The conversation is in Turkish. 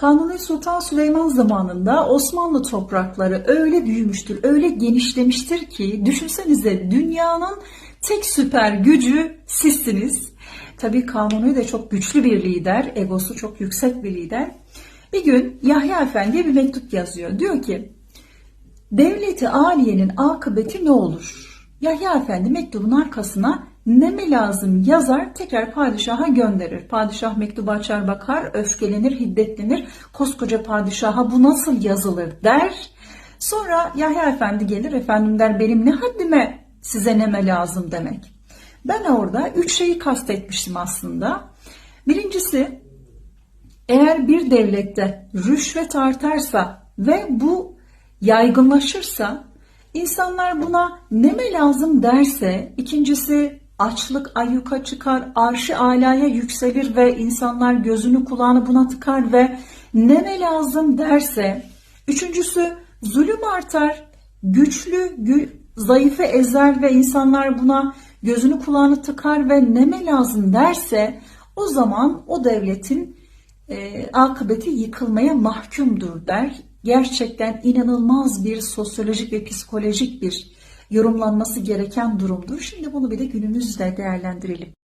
Kanuni Sultan Süleyman zamanında Osmanlı toprakları öyle büyümüştür, öyle genişlemiştir ki düşünsenize dünyanın tek süper gücü sizsiniz. Tabii Kanuni de çok güçlü bir lider, egosu çok yüksek bir lider. Bir gün Yahya Efendi'ye bir mektup yazıyor. Diyor ki, devleti aliyenin akıbeti ne olur? Yahya Efendi mektubun arkasına ne mi lazım yazar tekrar padişaha gönderir. Padişah mektubu açar bakar öfkelenir hiddetlenir koskoca padişaha bu nasıl yazılır der. Sonra Yahya Efendi gelir efendim der benim ne haddime size neme lazım demek. Ben orada üç şeyi kastetmiştim aslında. Birincisi eğer bir devlette rüşvet artarsa ve bu yaygınlaşırsa insanlar buna neme lazım derse ikincisi açlık ayyuka çıkar, arşı alaya yükselir ve insanlar gözünü kulağını buna tıkar ve neme lazım derse üçüncüsü zulüm artar, güçlü gü- zayıfı ezer ve insanlar buna gözünü kulağını tıkar ve neme lazım derse o zaman o devletin e, akıbeti yıkılmaya mahkumdur der. Gerçekten inanılmaz bir sosyolojik ve psikolojik bir yorumlanması gereken durumdur. Şimdi bunu bir de günümüzde değerlendirelim.